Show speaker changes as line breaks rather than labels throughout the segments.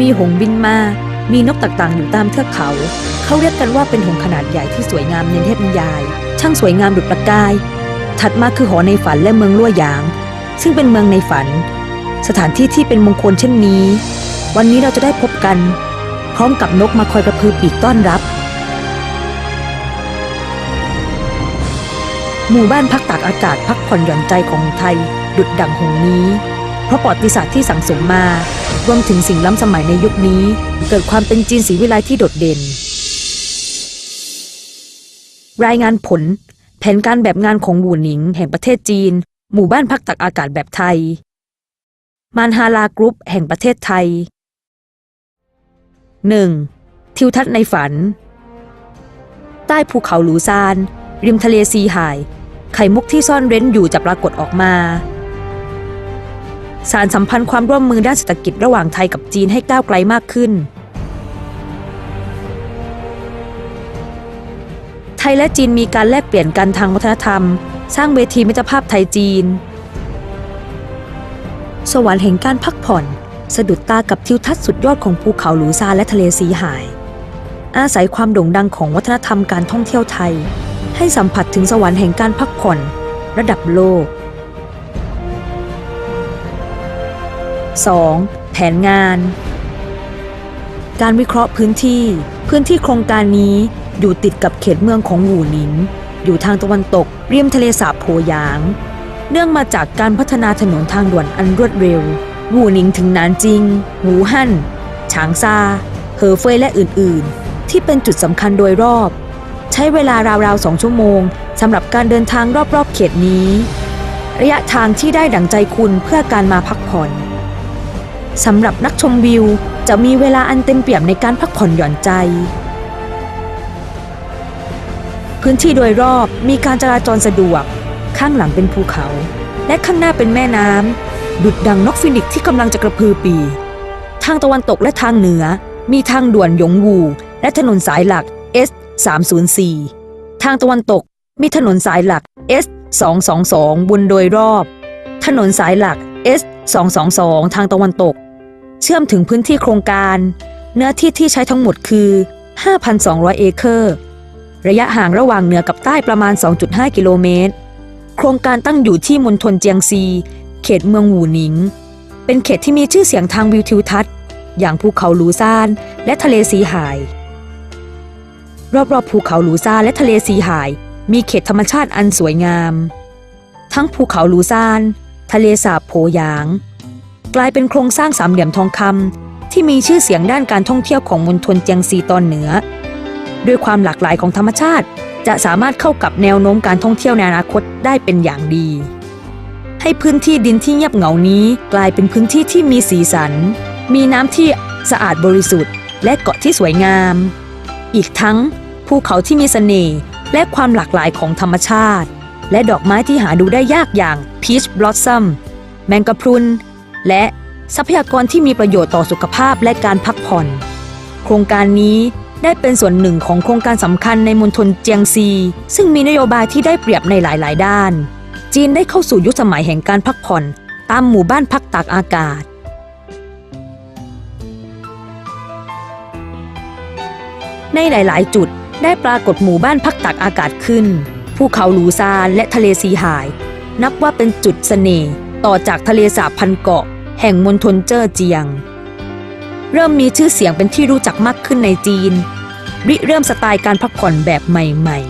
มีหงบินมา มีนกต่างๆ อยู่ตามเทือกเขา เขาเรียกกันว่าเป็นหงขนาดใหญ่ที่สวยงามในเทพนิยาย ช่างสวยงามดุจประกาย ถัดมาคือหอในฝันและเมืองลั่วหยาง ซึ่งเป็นเมืองในฝัน สถานที่ที่เป็นมงคลเช่นนี้ วันนี้เราจะได้พบกัน พร้อมกับนกมาคอยกระพือปีกต้อนรับ หมู่บ้านพักตากอากาศพักผ่อนหย่อนใจของไทย ดุดดังหงนี้ เพราะประวัติศาสตร์ที่สั่งสมมารวมถึงสิ่งล้ำสมัยในยุคนี้ เกิดความเป็นจีนศรีวิไลที่โดดเด่น รายงานผล แผนการแบบงานของหวูหนิง แห่งประเทศจีน หมู่บ้านพักตักอากาศแบบไทย มานฮาลากรุ๊ปแห่งประเทศไทย 1. ทิวทัศน์ในฝัน ใต้ภูเขาหลูซาน ริมทะเลซีหาย ไข่มุกที่ซ่อนเร้นอยู่จะปรากฏออกมา สารสัมพันธ์ความร่วมมือด้านเศรษฐกิจระหว่างไทยกับจีนให้ก้าวไกลมากขึ้น ไทยและจีนมีการแลกเปลี่ยนกันทางวัฒนธรรม สร้างเวทีมิตรภาพไทยจีน สวรรค์แห่งการพักผ่อน สะดุดตากับทิวทัศน์สุดยอดของภูเขาหลูซานและทะเลสีหาย อาศัยความโด่งดังของวัฒนธรรมการท่องเที่ยวไทย ให้สัมผัสถึงสวรรค์แห่งการพักผ่อน ระดับโลก 2. แผนงาน การวิเคราะห์พื้นที่ พื้นที่โครงการนี้อยู่ติดกับเขตเมืองของหูหนิงอยู่ทางตะวันตกเรียมทะเลสาบโพยาง เนื่องมาจากการพัฒนาถนนทางด่วนอันรวดเร็ว หูหนิงถึงนานจิง หูฮั่น ฉางซา เหอเฟยและอื่นๆ ที่เป็นจุดสำคัญโดยรอบ ใช้เวลาราวๆสองชั่วโมงสำหรับการเดินทางรอบๆเขตนี้ ระยะทางที่ได้ดั่งใจคุณเพื่อการมาพักผ่อน สำหรับนักชมวิวจะมีเวลาอันเต็มเปี่ยมในการพักผ่อนหย่อนใจ พื้นที่โดยรอบมีการจราจรสะดวก ข้างหลังเป็นภูเขา และข้างหน้าเป็นแม่น้ำดุดดังนกฟินิกที่กำลังจะกระพือปี ทางตะวันตกและทางเหนือ มีทางด่วนหยงวูและถนนสายหลัก S 304 ทางตะวันตกมีถนนสายหลัก S 222บนโดยรอบ ถนนสายหลัก S 222 ทางตะวันตก เชื่อมถึงพื้นที่โครงการ เนื้อที่ที่ใช้ทั้งหมดคือ 5,200 เอเคอร์ ระยะห่างระหว่างเหนือกับใต้ประมาณ 2.5 กิโลเมตร โครงการตั้งอยู่ที่มณฑลเจียงซี เขตเมืองหูหนิง เป็นเขตที่มีชื่อเสียงทางวิวทิวทัศน์ อย่างภูเขาหลูซาน และทะเลสีหาย รอบๆภูเขาหลูซานและทะเลสีหาย มีเขตธรรมชาติอันสวยงาม ทั้งภูเขาหลูซาน ทะเลสาบโผหยาง กลายเป็นโครงสร้างสามเหลี่ยมทองคำที่มีชื่อเสียงด้านการท่องเที่ยวของมณฑลเจียงซีตอนเหนือ ด้วยความหลากหลายของธรรมชาติ จะสามารถเข้ากับแนวโน้มการท่องเที่ยวในอนาคตได้เป็นอย่างดี ให้พื้นที่ดินที่เงียบเหงานี้กลายเป็นพื้นที่ที่มีสีสัน มีน้ำที่สะอาดบริสุทธิ์ และเกาะที่สวยงาม อีกทั้งภูเขาที่มีเสน่ห์และความหลากหลายของธรรมชาติ และดอกไม้ที่หาดูได้ยากอย่าง Peach Blossom แมงกะพรุน และทรัพยากรที่มีประโยชน์ต่อสุขภาพและการพักผ่อน โครงการนี้ได้เป็นส่วนหนึ่งของโครงการสำคัญในมณฑลเจียงซี ซึ่งมีนโยบายที่ได้เปรียบในหลาย ๆ ด้าน จีนได้เข้าสู่ยุคสมัยแห่งการพักผ่อน ตามหมู่บ้านพักตากอากาศ ในหลาย ๆ จุดได้ปรากฏหมู่บ้านพักตากอากาศขึ้น ภูเขาหลูซานและทะเลซีหาย นับว่าเป็นจุดเสน่ห์ ต่อจากทะเลสาบพันเกาะ แห่งมณฑลเจ้อเจียง เริ่มมีชื่อเสียงเป็นที่รู้จักมากขึ้นในจีน ริเริ่มสไตล์การพักผ่อนแบบใหม่ๆ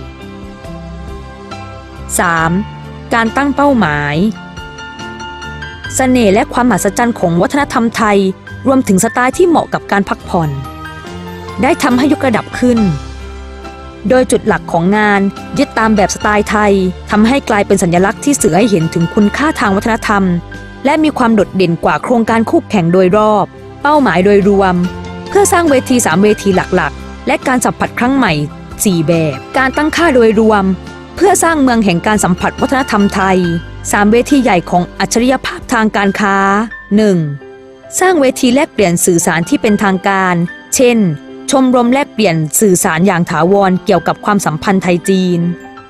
3. การตั้งเป้าหมายเสน่ห์และความมหัศจรรย์ของวัฒนธรรมไทย รวมถึงสไตล์ที่เหมาะกับการพักผ่อน ได้ทำให้ยกระดับขึ้น โดยจุดหลักของงานยึดตามแบบสไตล์ไทยทำให้กลายเป็นสัญลักษณ์ที่สื่อให้เห็นถึงคุณค่าทางวัฒนธรรม และมีความโดดเด่นกว่าโครงการคู่แข่งโดยรอบ เป้าหมายโดยรวม เพื่อสร้างเวที 3 เวทีหลักๆ และการสัมผัสครั้งใหม่ 4 แบบ การตั้งค่าโดยรวม เพื่อสร้างเมืองแห่งการสัมผัสวัฒนธรรมไทย 3 เวทีใหญ่ของอัจฉริยภาพทางการค้า 1. สร้างเวทีแลกเปลี่ยนสื่อสารที่เป็นทางการ เช่น ชมรมแลกเปลี่ยนสื่อสารอย่างถาวรเกี่ยวกับความสัมพันธ์ไทยจีน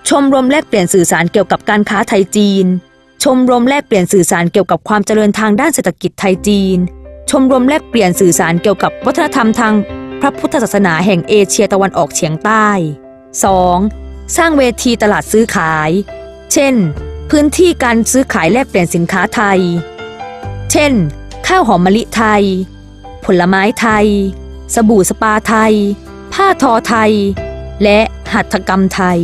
ชมรมแลกเปลี่ยนสื่อสารเกี่ยวกับการค้าไทยจีน ชมรมแลกเปลี่ยนสื่อสารเกี่ยวกับความเจริญทางด้านเศรษฐกิจไทยจีน ชมรมแลกเปลี่ยนสื่อสารเกี่ยวกับวัฒนธรรมทางพระพุทธศาสนาแห่งเอเชียตะวันออกเฉียงใต้ 2. สร้างเวทีตลาดซื้อขาย เช่น พื้นที่การซื้อขายแลกเปลี่ยนสินค้าไทย เช่น ข้าวหอมมะลิไทย ผลไม้ไทย สบู่สปาไทย ผ้าทอไทย และหัตถกรรมไทย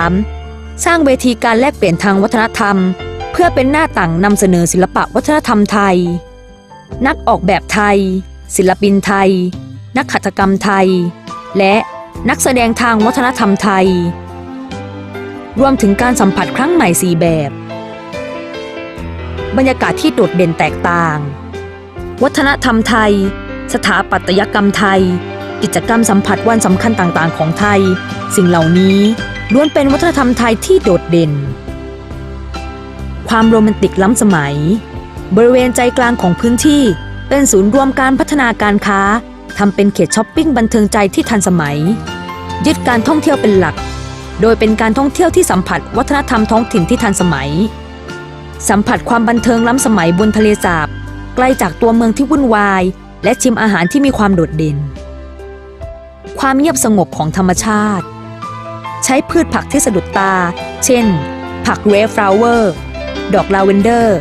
3. สร้างเวทีการแลกเปลี่ยนทางวัฒนธรรม เพื่อเป็นหน้าต่างนำเสนอศิลปะวัฒนธรรมไทย นักออกแบบไทย ศิลปินไทย นักหัตถกรรมไทย และนักแสดงทางวัฒนธรรมไทย รวมถึงการสัมผัสครั้งใหม่สี่แบบ บรรยากาศที่โดดเด่นแตกต่าง วัฒนธรรมไทย สถาปัตยกรรมไทย กิจกรรมสัมผัสวันสำคัญต่างๆ ของไทย สิ่งเหล่านี้ล้วนเป็นวัฒนธรรมไทยที่โดดเด่น ความโรแมนติกล้ำสมัย บริเวณใจกลางของพื้นที่เป็นศูนย์รวมการพัฒนาการค้าทำเป็นเขตช้อปปิ้งบันเทิงใจที่ทันสมัย ยึดการท่องเที่ยวเป็นหลัก โดยเป็นการท่องเที่ยวที่สัมผัสวัฒนธรรมท้องถิ่นที่ทันสมัย สัมผัสความบันเทิงล้ำสมัยบนทะเลสาบไกล้จากตัวเมืองที่วุ่นวาย และชิมอาหารที่มีความโดดเด่น ความเงียบสงบของธรรมชาติ ใช้พืชผักที่สะดุดตา เช่น ผักเรฟลาวเวอร์ ดอกลาเวนเดอร์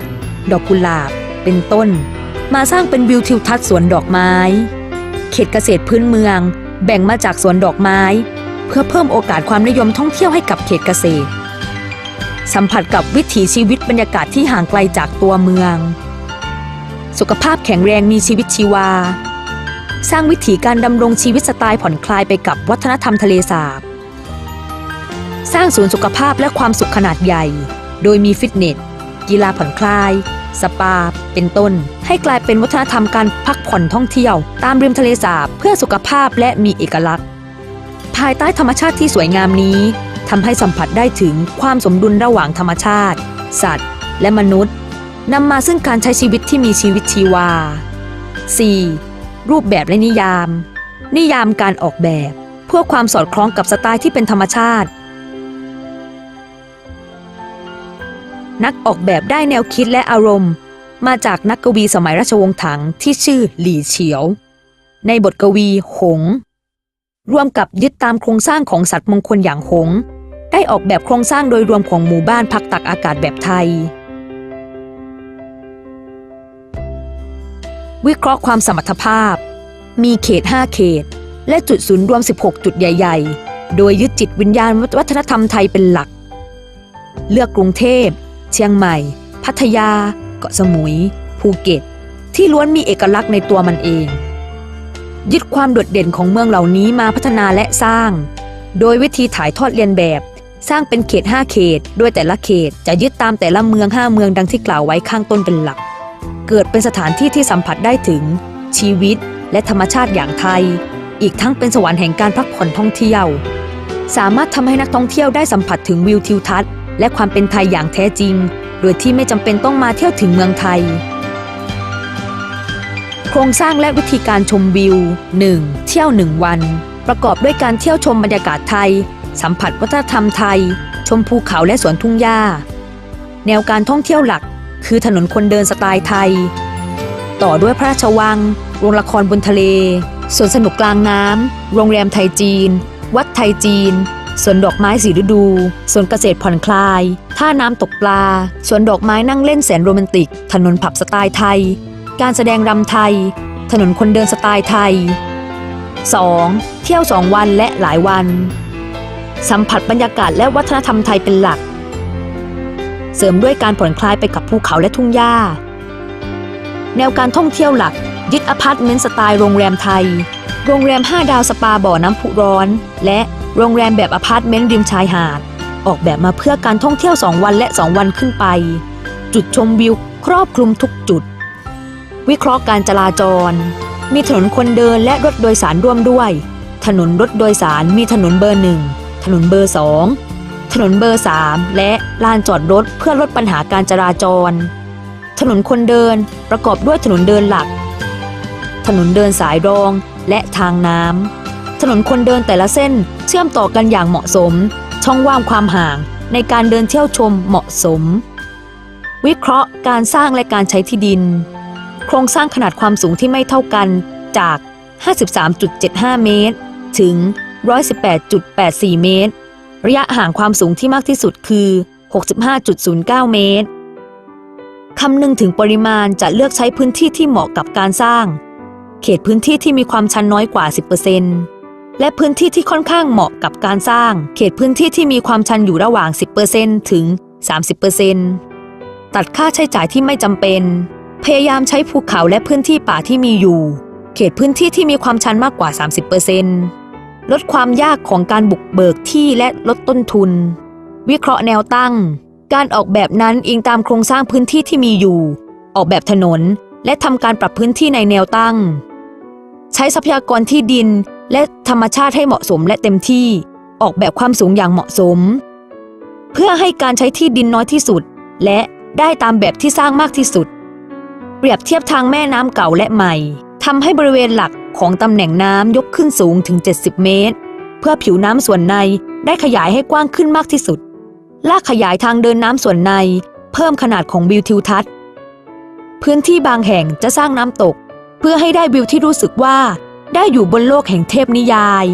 ดอกกุหลาบ เป็นต้น มาสร้างเป็นวิวทิวทัศน์สวนดอกไม้ เขตเกษตรพื้นเมือง แบ่งมาจากสวนดอกไม้ เพื่อเพิ่มโอกาสความนิยมท่องเที่ยวให้กับเขตเกษตร สัมผัสกับวิถีชีวิตบรรยากาศที่ห่างไกลจากตัวเมือง สุขภาพแข็งแรงมีชีวิตชีวา สร้างวิถีการดำรงชีวิตสไตล์ผ่อนคลายไปกับวัฒนธรรมทะเลสาบ สร้างศูนย์สุขภาพและความสุขขนาดใหญ่ โดยมีฟิตเนส กีฬาผ่อนคลาย สปา เป็นต้น ให้กลายเป็นวัฒนธรรมการพักผ่อนท่องเที่ยว ตามริมทะเลสาบเพื่อสุขภาพและมีเอกลักษณ์ ภายใต้ธรรมชาติที่สวยงามนี้ทำให้สัมผัสได้ถึงความสมดุลระหว่างธรรมชาติ สัตว์ และมนุษย์ นำมาซึ่งการใช้ชีวิตที่มีชีวิตชีวา 4. รูปแบบและนิยาม นิยามการออกแบบ เพื่อความสอดคล้องกับสไตล์ที่เป็นธรรมชาติ นักออกแบบได้แนวคิดและอารมณ์ มาจากนักกวีสมัยราชวงศ์ถังที่ชื่อหลี่เฉียว ในบทกวีหง ร่วมกับยึดตามโครงสร้างของสัตว์มงคลอย่างหง ได้ออกแบบโครงสร้างโดยรวมของหมู่บ้านพักตักอากาศแบบไทย วิเคราะห์ความสมรรถภาพ มีเขต 5 เขต และจุดศูนย์รวม 16 จุดใหญ่ ๆ โดยยึดจิตวิญญาณวัฒนธรรมไทยเป็นหลัก เลือกกรุงเทพ เชียงใหม่ พัทยา เกาะสมุย ภูเก็ต ที่ล้วนมีเอกลักษณ์ในตัวมันเอง ยึดความโดดเด่นของเมืองเหล่านี้มาพัฒนาและสร้าง โดยวิธีถ่ายทอดเรียนแบบ สร้างเป็นเขต 5 เขต โดยแต่ละเขตจะยึดตามแต่ละเมือง 5 เมืองดังที่กล่าวไว้ข้างต้นเป็นหลัก เกิดเป็นสถานที่ที่สัมผัสได้ถึง ชีวิตและธรรมชาติอย่างไทย อีกทั้งเป็นสวรรค์แห่งการพักผ่อนท่องเที่ยว สามารถทำให้นักท่องเที่ยวได้สัมผัสถึงวิวทิวทัศน์ และความเป็นไทยอย่างแท้จริง โดยที่ไม่จำเป็นต้องมาเที่ยวถึงเมืองไทย โครงสร้างและวิธีการชมวิว 1. เที่ยว 1 วัน ประกอบด้วยการเที่ยวชมบรรยากาศไทย สัมผัสวัฒนธรรมไทย ชมภูเขาและสวนทุ่งหญ้า แนวการท่องเที่ยวหลัก คือถนนคนเดินสไตล์ไทย ต่อด้วยพระราชวัง โรงละครบนทะเล สวนสนุกกลางน้ำ โรงแรมไทยจีน วัดไทยจีน สวนดอกไม้สีฤดู สวนเกษตรผ่อนคลาย ท่าน้ำตกปลา สวนดอกไม้นั่งเล่นแสนโรแมนติก ถนนผับสไตล์ไทย การแสดงรำไทย ถนนคนเดินสไตล์ไทย 2. เที่ยว 2 วันและหลายวัน สัมผัสบรรยากาศและวัฒนธรรมไทยเป็นหลัก เสริมด้วยการผ่อนคลายไปกับภูเขาและทุ่งหญ้า แนวการท่องเที่ยวหลัก ยึดอพาร์ตเมนต์สไตล์โรงแรมไทย โรงแรม 5 ดาวสปาบ่อน้ำพุร้อน และโรงแรมแบบอพาร์ตเมนต์ริมชายหาด ออกแบบมาเพื่อการท่องเที่ยว 2 วันและ 2 วันขึ้นไป จุดชมวิวครอบคลุมทุกจุด วิเคราะห์การจราจร มีถนนคนเดินและรถโดยสารร่วมด้วย ถนนรถโดยสารมีถนนเบอร์หนึ่งถนนเบอร์สอง ถนนเบอร์สามและลานจอดรถเพื่อลดปัญหาการจราจร ถนนคนเดินประกอบด้วยถนนเดินหลัก ถนนเดินสายรองและทางน้ำถนนคนเดินแต่ละเส้นเชื่อมต่อกันอย่างเหมาะสม ช่องว่างความห่างในการเดินเที่ยวชมเหมาะสม วิเคราะห์การสร้างและการใช้ที่ดิน โครงสร้างขนาดความสูงที่ไม่เท่ากันจาก 53.75 เมตร ถึง 118.84 เมตร ระยะห่างความสูงที่มากที่สุดคือ 65.09 เมตร คำนึงถึงปริมาณจะเลือกใช้พื้นที่ที่เหมาะกับการสร้าง เขตพื้นที่ที่มีความชันน้อยกว่า 10%และพื้นที่ที่ค่อนข้างเหมาะกับการสร้าง เขตพื้นที่ที่มีความชันอยู่ระหว่าง 10%ถึง 30%ตัดค่าใช้จ่ายที่ไม่จำเป็น พยายามใช้ภูเขาและพื้นที่ป่าที่มีอยู่ เขตพื้นที่ที่มีความชันมากกว่า 30% ลดความยากของการบุกเบิกที่และลดต้นทุน วิเคราะห์แนวตั้ง การออกแบบนั้นอิงตามโครงสร้างพื้นที่ที่มีอยู่ ออกแบบถนน และทำการปรับพื้นที่ในแนวตั้ง ใช้ทรัพยากรที่ดินและธรรมชาติให้เหมาะสมและเต็มที่ ออกแบบความสูงอย่างเหมาะสม เพื่อให้การใช้ที่ดินน้อยที่สุด และได้ตามแบบที่สร้างมากที่สุด เปรียบเทียบทางแม่น้ำเก่าและใหม่ ทำให้บริเวณหลักของตำแหน่งน้ำยกขึ้นสูงถึง 70 เมตร เพื่อผิวน้ำส่วนในได้ขยายให้กว้างขึ้นมากที่สุด ลากขยายทางเดินน้ำส่วนใน เพิ่มขนาดของวิวทิวทัศน์ พื้นที่บางแห่งจะสร้างน้ำตก เพื่อให้ได้วิวที่รู้สึกว่า ได้อยู่บนโลกแห่งเทพนิยาย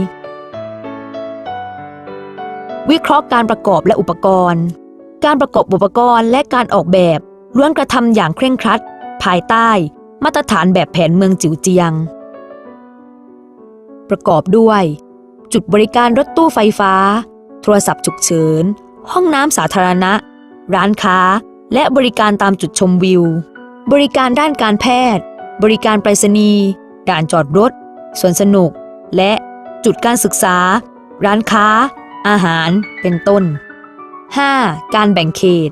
วิเคราะห์การประกอบและอุปกรณ์ การประกอบอุปกรณ์และการออกแบบล้วนกระทำอย่างเคร่งครัด ภายใต้ มาตรฐานแบบแผนเมืองจิ๋วเจียง ประกอบด้วย จุดบริการรถตู้ไฟฟ้า โทรศัพท์ฉุกเฉิน ห้องน้ำสาธารณะ ร้านค้า และบริการตามจุดชมวิว บริการด้านการแพทย์ บริการไปรษณีย์ด่านจอดรถสวนสนุก และจุดการศึกษา ร้านค้า อาหาร เป็นต้น 5. การแบ่งเขต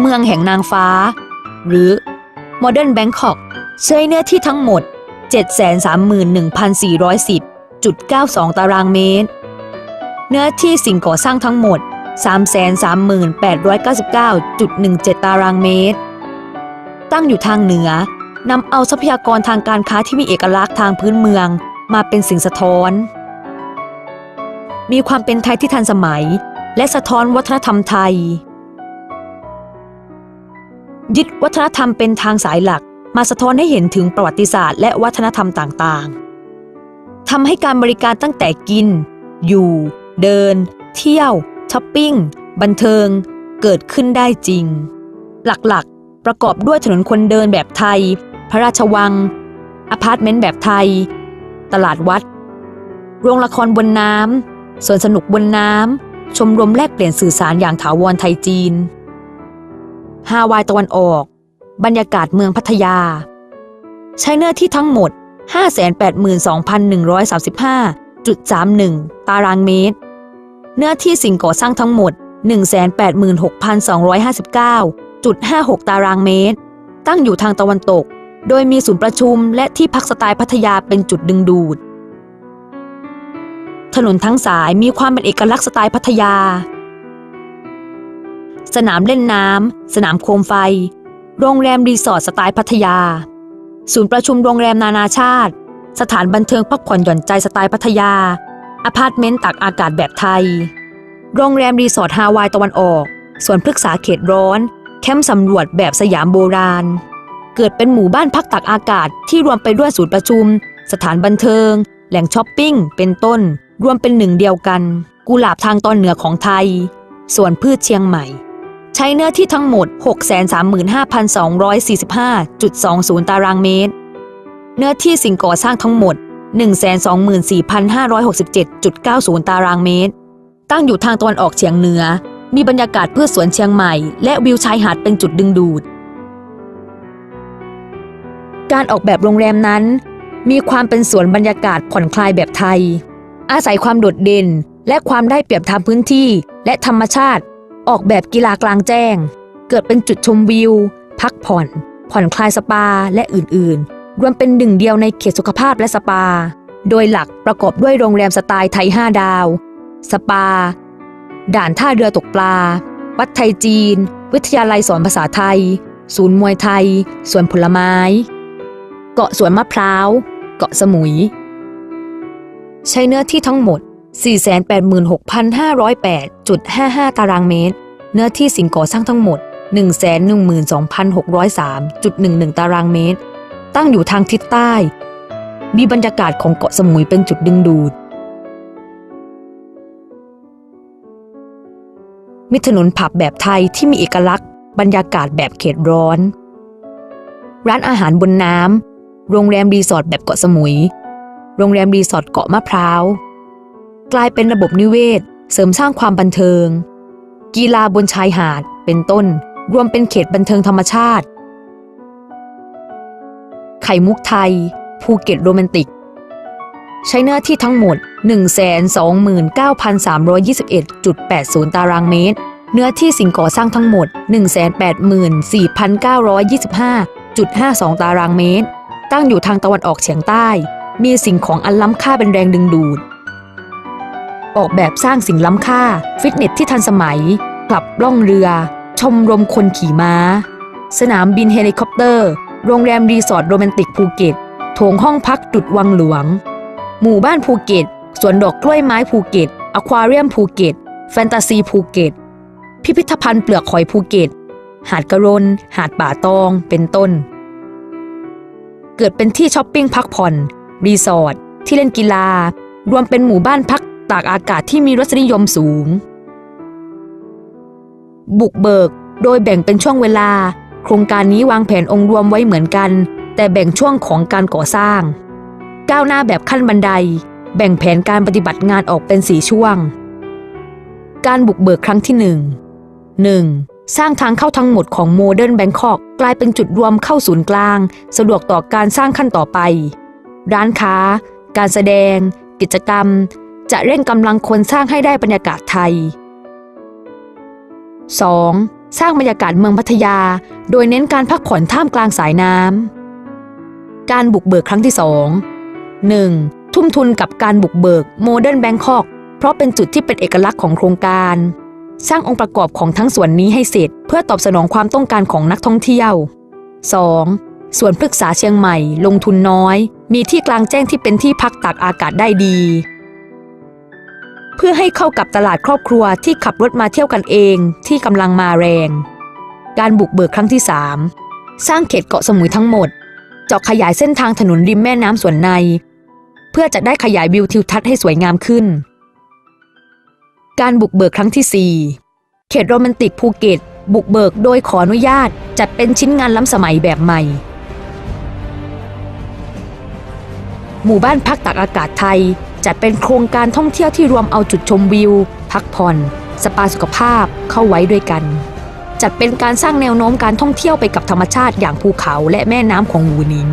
เมืองแห่งนางฟ้า หรือ Modern Bangkok ใช้เนื้อที่ทั้งหมด 731,410.92 ตารางเมตร เนื้อที่สิ่งก่อสร้างทั้งหมด 33899.17 ตารางเมตร ตั้งอยู่ทางเหนือนำเอาทรัพยากรทางการค้าที่มีเอกลักษณ์ทางพื้นเมืองมาเป็นสิ่งสะท้อน มีความเป็นไทยที่ทันสมัย และสะท้อนวัฒนธรรมไทย ยึดวัฒนธรรมเป็นทางสายหลัก มาสะท้อนให้เห็นถึงประวัติศาสตร์และวัฒนธรรมต่างๆทำให้การบริการตั้งแต่กิน อยู่ เดิน เที่ยวช้อปปิ้ง บันเทิง เกิดขึ้นได้จริง หลักๆ ประกอบด้วยถนนคนเดินแบบไทย พระราชวัง อพาร์ตเมนต์แบบไทย ตลาดวัด โรงละครบนน้ำสวนสนุกบนน้ำ ชมรมแลกเปลี่ยนสื่อสารอย่างถาวรไทยจีน ฮาวายตะวันออก บรรยากาศเมืองพัทยา ใช้เนื้อที่ทั้งหมด 582,135.31 ตารางเมตร เนื้อที่สิ่งก่อสร้างทั้งหมด 186,259.56 ตารางเมตร ตั้งอยู่ทางตะวันตก โดยมีศูนย์ประชุมและที่พักสไตล์พัทยาเป็นจุดดึงดูด ถนนทั้งสายมีความเป็นเอกลักษณ์สไตล์พัทยา สนามเล่นน้ำ สนามโคมไฟ โรงแรมรีสอร์ทสไตล์พัทยา ศูนย์ประชุมโรงแรมนานาชาติ สถานบันเทิงพักผ่อนหย่อนใจสไตล์พัทยา อพาร์ตเมนต์ตักอากาศแบบไทย โรงแรมรีสอร์ทฮาวายตะวันออกสวนพฤกษาเขตร้อน แคมป์สำรวจแบบสยามโบราณ เกิดเป็นหมู่บ้านพักตักอากาศที่รวมไปด้วยศูนย์ประชุม สถานบันเทิง แหล่งช้อปปิ้ง เป็นต้น รวมเป็นหนึ่งเดียวกัน กุหลาบทางตอนเหนือของไทยส่วนพืชเชียงใหม่ ใช้เนื้อที่ทั้งหมด 635,245.20 ตารางเมตร เนื้อที่สิ่งก่อสร้างทั้งหมด 124,567.90 ตารางเมตร ตั้งอยู่ทางตะวันออกเฉียงเหนือ มีบรรยากาศเพืชสวนเชียงใหม่ และวิวชายหาดเป็นจุดดึงดูด การออกแบบโรงแรมนั้น มีความเป็นสวนบรรยากาศผ่อนคลายแบบไทย อาศัยความโดดเด่นและความได้เปรียบทางพื้นที่และธรรมชาติ ออกแบบกีฬากลางแจ้ง เกิดเป็นจุดชมวิว พักผ่อน ผ่อนคลายสปาและอื่นๆ รวมเป็นหนึ่งเดียวในเขตสุขภาพและสปา โดยหลักประกอบด้วยโรงแรมสไตล์ไทย 5 ดาว สปา ด่านท่าเรือตกปลา วัดไทยจีน วิทยาลัยสอนภาษาไทย ศูนย์มวยไทย สวนผลไม้ เกาะสวนมะพร้าว เกาะสมุย ใช้เนื้อที่ทั้งหมด 486,508.55 ตารางเมตร เนื้อที่สิ่งก่อสร้างทั้งหมด 112,603.11 ตารางเมตร ตั้งอยู่ทางทิศใต้ มีบรรยากาศของเกาะสมุยเป็นจุดดึงดูด มีถนนผับแบบไทยที่มีเอกลักษณ์ บรรยากาศแบบเขตร้อน ร้านอาหารบนน้ำ โรงแรมรีสอร์ทแบบเกาะสมุย โรงแรมรีสอร์ทเกาะมะพร้าว กลายเป็นระบบนิเวศ เสริมสร้างความบันเทิง กีฬาบนชายหาดเป็นต้น รวมเป็นเขตบันเทิงธรรมชาติ ไข่มุกไทย ภูเก็ตโรแมนติก ใช้เนื้อที่ทั้งหมด 129,321.80 ตารางเมตร เนื้อที่สิ่งก่อสร้างทั้งหมด 184,925.52 ตารางเมตร ตั้งอยู่ทางตะวันออกเฉียงใต้ มีสิ่งของอันล้ำค่าเป็นแรงดึงดูด ออกแบบสร้างสิ่งล้ำค่า ฟิตเนสที่ทันสมัยคลับล่องเรือ ชมรมคนขี่ม้า สนามบินเฮลิคอปเตอร์ โรงแรมรีสอร์ทโรแมนติกภูเก็ตโถงห้องพักจุดวังหลวง หมู่บ้านภูเก็ตสวนดอกกล้วยไม้ภูเก็ตอควาเรียมภูเก็ต แฟนตาซีภูเก็ต พิพิธภัณฑ์เปลือกหอยภูเก็ต หาดกระรน หาดป่าตอง เป็นต้น เกิดเป็นที่ช้อปปิ้งพักผ่อน รีสอร์ท ที่เล่นกีฬา รวมเป็นหมู่บ้านพัก ตากอากาศที่มีรสนิยมสูง บุกเบิก โดยแบ่งเป็นช่วงเวลา โครงการนี้วางแผนองค์รวมไว้เหมือนกัน แต่แบ่งช่วงของการก่อสร้าง ก้าวหน้าแบบขั้นบันได แบ่งแผนการปฏิบัติงานออกเป็นสีช่วง การบุกเบิกครั้งที่หนึ่ง 1. สร้างทางเข้าทั้งหมดของโมเดิร์นแบงคอกกลายเป็นจุดรวมเข้าศูนย์กลาง สะดวกต่อการสร้างขั้นต่อไป ร้านค้า การแสดง กิจกรรม จะเร่งกำลังคนสร้างให้ได้บรรยากาศไทย 2. สร้างบรรยากาศเมืองพัทยา โดยเน้นการพักผ่อนท่ามกลางสายน้ำ การบุกเบิกครั้งที่ 2 1. ทุ่มทุนกับการบุกเบิกโมเดิร์นแบงคอกเพราะเป็นจุดที่เป็นเอกลักษณ์ของโครงการ สร้างองค์ประกอบของทั้งส่วนนี้ให้เสร็จ เพื่อตอบสนองความต้องการของนักท่องเที่ยว 2. ส่วนพฤกษาเชียงใหม่ ลงทุนน้อย มีที่กลางแจ้งที่เป็นที่พักตากอากาศได้ดี เพื่อให้เข้ากับตลาดครอบครัวที่ขับรถมาเที่ยวกันเองที่กำลังมาแรง การบุกเบิกครั้งที่ 3 สร้างเขตเกาะสมุยทั้งหมด เจาะขยายเส้นทางถนนริมแม่น้ำส่วนใน เพื่อจะได้ขยายวิวทิวทัศน์ให้สวยงามขึ้น การบุกเบิกครั้งที่ 4 เขตโรแมนติกภูเก็ตบุกเบิกโดยขออนุญาตจัดเป็นชิ้นงานล้ำสมัยแบบใหม่ หมู่บ้านพักตากอากาศไทย จัดเป็นโครงการท่องเที่ยวที่รวมเอาจุดชมวิว พักผ่อน สปาสุขภาพเข้าไว้ด้วยกัน จัดเป็นการสร้างแนวโน้มการท่องเที่ยวไปกับธรรมชาติอย่างภูเขาและแม่น้ำของหูหนิน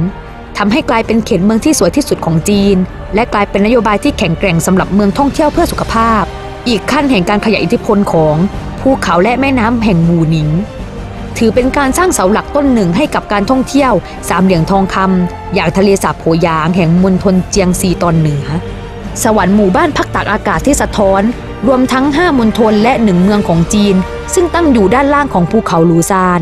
ทำให้กลายเป็นเขตเมืองที่สวยที่สุดของจีน และกลายเป็นนโยบายที่แข็งแกร่งสำหรับเมืองท่องเที่ยวเพื่อสุขภาพ อีกขั้นแห่งการขยายอิทธิพลของภูเขาและแม่น้ำแห่งหูหนิงถือเป็นการสร้างเสาหลักต้นหนึ่งให้กับการท่องเที่ยว สามเหลี่ยมทองคำอย่างทะเลสาบโพยางแห่งมณฑลเจียงซีตอนเหนือ สวรรค์หมู่บ้านพักตากอากาศที่สะท้อน รวมทั้ง 5มณฑลและหนึ่งเมืองของจีน ซึ่งตั้งอยู่ด้านล่างของภูเขาลูซาน